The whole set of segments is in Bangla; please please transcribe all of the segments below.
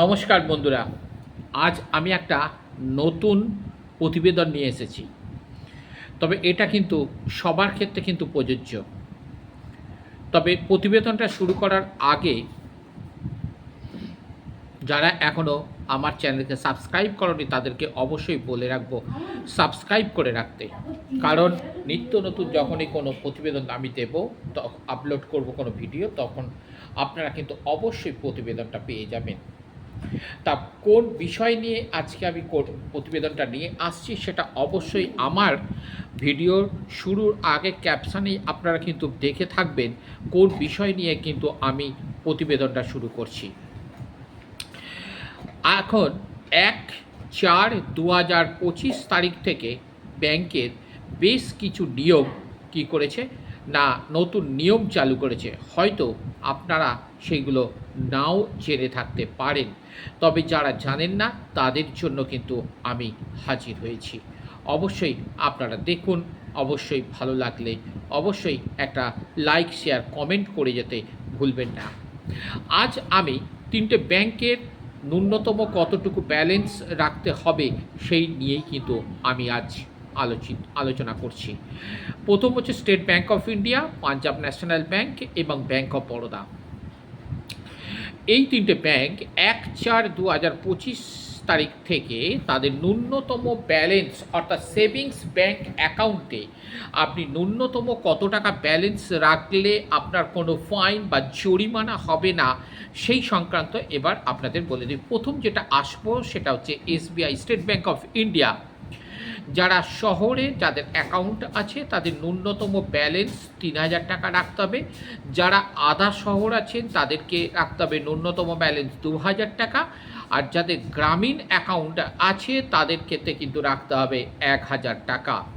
নমস্কার বন্ধুরা, আজ আমি একটা নতুন প্রতিবেদন নিয়ে এসেছি। তবে এটা কিন্তু সবার ক্ষেত্রে কিন্তু প্রযোজ্য। তবে প্রতিবেদনটা শুরু করার আগে যারা এখনও আমার চ্যানেলকে সাবস্ক্রাইব করনি, তাদেরকে অবশ্যই বলে রাখব, সাবস্ক্রাইব করে রাখতে। কারণ নিত্য নতুন যখনই কোনো প্রতিবেদন আমি দেব আপলোড করব কোনো ভিডিও, তখন আপনারা কিন্তু অবশ্যই প্রতিবেদনটা পেয়ে যাবেন। তা কোন বিষয় নিয়ে আজকে আমি প্রতিবেদনটা নিয়ে আসছি সেটা অবশ্যই আমার ভিডিওর শুরুর আগে ক্যাপশানেই আপনারা কিন্তু দেখে থাকবেন কোন বিষয় নিয়ে কিন্তু আমি প্রতিবেদনটা শুরু করছি। এখন এক চার দু হাজার পঁচিশ তারিখ থেকে ব্যাংকের বেশ কিছু নিয়ম কি করেছে? না, নতুন নিয়ম চালু করেছে। হয়তো আপনারা সেগুলো নাও জেনে থাকতে পারেন। তবে যারা জানেন না, তাদের জন্য কিন্তু আমি হাজির হয়েছি। অবশ্যই আপনারা দেখুন, অবশ্যই ভালো লাগলে অবশ্যই একটা লাইক, শেয়ার, কমেন্ট করে যেতে ভুলবেন না। আজ আমি তিনটে ব্যাংকের ন্যূনতম কতটুকু ব্যালেন্স রাখতে হবে সেই নিয়েই কিন্তু আমি আজ আলোচিত, আলোচনা করছি। প্রথম হচ্ছে State Bank of India, Punjab National Bank এবং ব্যাংক অফ বরোদা। এই তিনটে ব্যাংক এক চার দু হাজার পঁচিশ তারিখ থেকে তাদের ন্যূনতম ব্যালেন্স অর্থাৎ সেভিংস ব্যাংক অ্যাকাউন্টে আপনি ন্যূনতম কত টাকা ব্যালেন্স রাখলে আপনার কোনো ফাইন বা জরিমানা হবে না, সেই সংক্রান্ত এবার আপনাদের বলে দিই। প্রথম যেটা আসব সেটা হচ্ছে SBI State Bank of India যারা শহরে যাদের অ্যাকাউন্ট আছে, তাদের ন্যূনতম ব্যালেন্স তিন হাজার টাকা রাখতে হবে। যারা আধা শহর আছেন, তাদেরকে রাখতে হবে ন্যূনতম ব্যালেন্স দু হাজার টাকা। আর যাদের গ্রামীণ অ্যাকাউন্ট আছে, তাদের ক্ষেত্রে কিন্তু রাখতে হবে এক হাজার টাকা।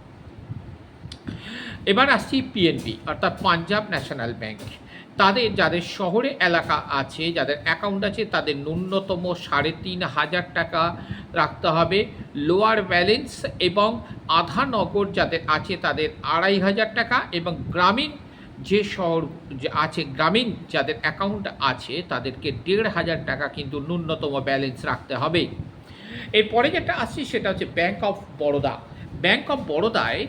এবার আসছি পিএনবি অর্থাৎ পাঞ্জাব ন্যাশনাল ব্যাংক। তাদের, যাদের শহরে এলাকা আছে, যাদের অ্যাকাউন্ট আছে, তাদের ন্যূনতম সাড়ে তিন হাজার টাকা রাখতে হবে। লোয়ার ব্যালেন্স এবং আধা নগর যাদের আছে, তাদের আড়াই হাজার টাকা এবং গ্রামীণ যে শহর আছে, গ্রামীণ যাদের অ্যাকাউন্ট আছে, তাদেরকে দেড় হাজার টাকা কিন্তু ন্যূনতম ব্যালেন্স রাখতে হবে। এরপরে যেটা আসছি, সেটা হচ্ছে Bank of Baroda Bank of বরোদায়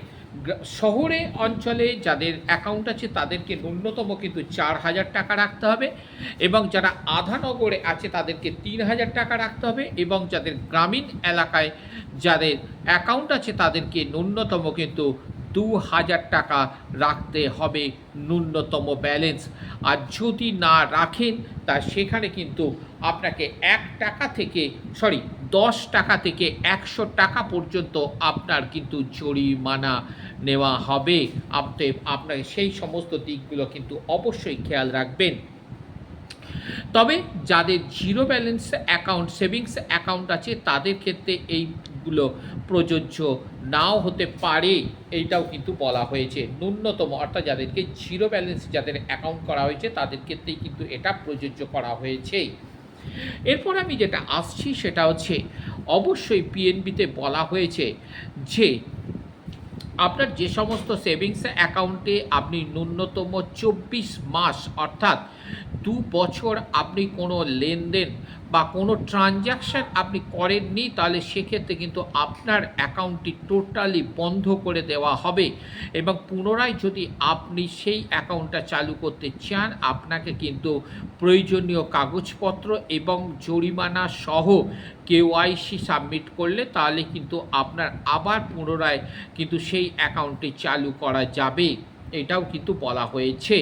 শহরে অঞ্চলে যাদের অ্যাকাউন্ট আছে তাদেরকে ন্যূনতম কিন্তু চার হাজার টাকা রাখতে হবে এবং যারা আধানগরে আছে তাদেরকে তিন হাজার টাকা রাখতে হবে এবং যাদের গ্রামীণ এলাকায় যাদের অ্যাকাউন্ট আছে তাদেরকে ন্যূনতম কিন্তু দু হাজার টাকা রাখতে হবে ন্যূনতম ব্যালেন্স আর যদি না রাখেন, তা সেখানে কিন্তু আপনাকে এক টাকা থেকে সরি দশ টাকা থেকে একশো টাকা পর্যন্ত আপনার কিন্তু জরিমানা নেওয়া হবে। আপনি আপনাকে সেই সমস্ত দিকগুলো কিন্তু অবশ্যই খেয়াল রাখবেন। তবে যাদের zero balance account, savings account আছে, তাদের ক্ষেত্রে এইগুলো প্রযোজ্য নাও হতে পারে। এইটাও কিন্তু বলা হয়েছে। ন্যূনতম, অর্থাৎ যাদেরকে জিরো ব্যালেন্স, যাদের অ্যাকাউন্ট করা হয়েছে, তাদের ক্ষেত্রেই কিন্তু এটা প্রযোজ্য করা হয়েছে। এরপর আমি যেটা আসছি সেটা হচ্ছে অবশ্যই পিএনবিতে বলা হয়েছে যে আপনার যে সমস্ত সেভিংস অ্যাকাউন্টে আপনি ন্যূনতম চব্বিশ মাস, অর্থাৎ দু বছর আপনি কোনো লেনদেন বা কোনো ট্রানজ্যাকশান আপনি করেননি, তাহলে সেক্ষেত্রে কিন্তু আপনার অ্যাকাউন্টটি টোটালি বন্ধ করে দেওয়া হবে এবং পুনরায় যদি আপনি সেই অ্যাকাউন্টটা চালু করতে চান, আপনাকে কিন্তু প্রয়োজনীয় কাগজপত্র এবং জরিমানা সহ কেওয়াইসি সাবমিট করলে তাহলে কিন্তু আপনার আবার পুনরায় কিন্তু সেই অ্যাকাউন্টটি চালু করা যাবে। এটাও কিন্তু বলা হয়েছে।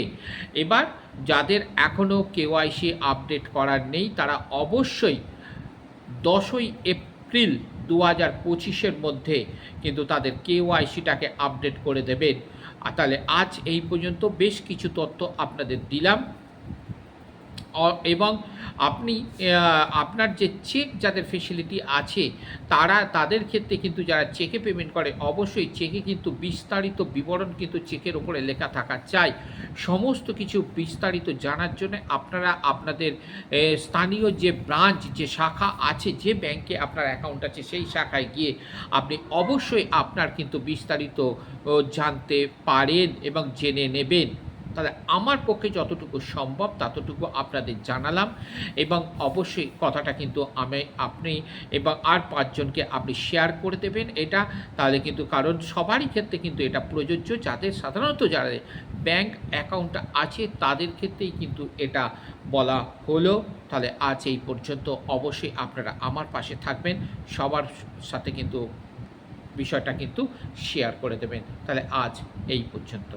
এবার যাদের এখনও কেওয়াইসি আপডেট করার নেই, তারা অবশ্যই দশই এপ্রিল দু হাজার পঁচিশের মধ্যে কিন্তু তাদের কেওয়াইসিটাকে আপডেট করে দেবেন। তাহলে আজ এই পর্যন্ত বেশ কিছু তথ্য আপনাদের দিলাম। এবং আপনি আপনার যে চেক যাদের ফেসিলিটি আছে, তারা, তাদের ক্ষেত্রে কিন্তু যারা চেকে পেমেন্ট করে, অবশ্যই চেকে কিন্তু বিস্তারিত বিবরণ কিন্তু চেকের ওপরে লেখা থাকা চাই। সমস্ত কিছু বিস্তারিত জানার জন্য আপনারা আপনাদের স্থানীয় যে ব্রাঞ্চ যে শাখা আছে, যে ব্যাংকে আপনার অ্যাকাউন্ট আছে, সেই শাখায় গিয়ে আপনি অবশ্যই আপনার কিন্তু বিস্তারিত জানতে পারেন এবং জেনে নেবেন। তাহলে আমার পক্ষে যতটুকু সম্ভব ততটুকু আপনাদের জানালাম এবং অবশ্যই কথাটা কিন্তু আমি, আপনি এবং আর পাঁচজনকে আপনি শেয়ার করে দেবেন এটা। তাহলে কিন্তু কারণ সবারই ক্ষেত্রে কিন্তু এটা প্রযোজ্য। যাদের সাধারণত যারা ব্যাংক অ্যাকাউন্ট আছে তাদের ক্ষেত্রেই কিন্তু এটা বলা হলো। তাহলে আজ এই পর্যন্ত অবশ্যই আপনারা আমার পাশে থাকবেন। সবার সাথে কিন্তু বিষয়টা কিন্তু শেয়ার করে দেবেন। তাহলে আজ এই পর্যন্ত।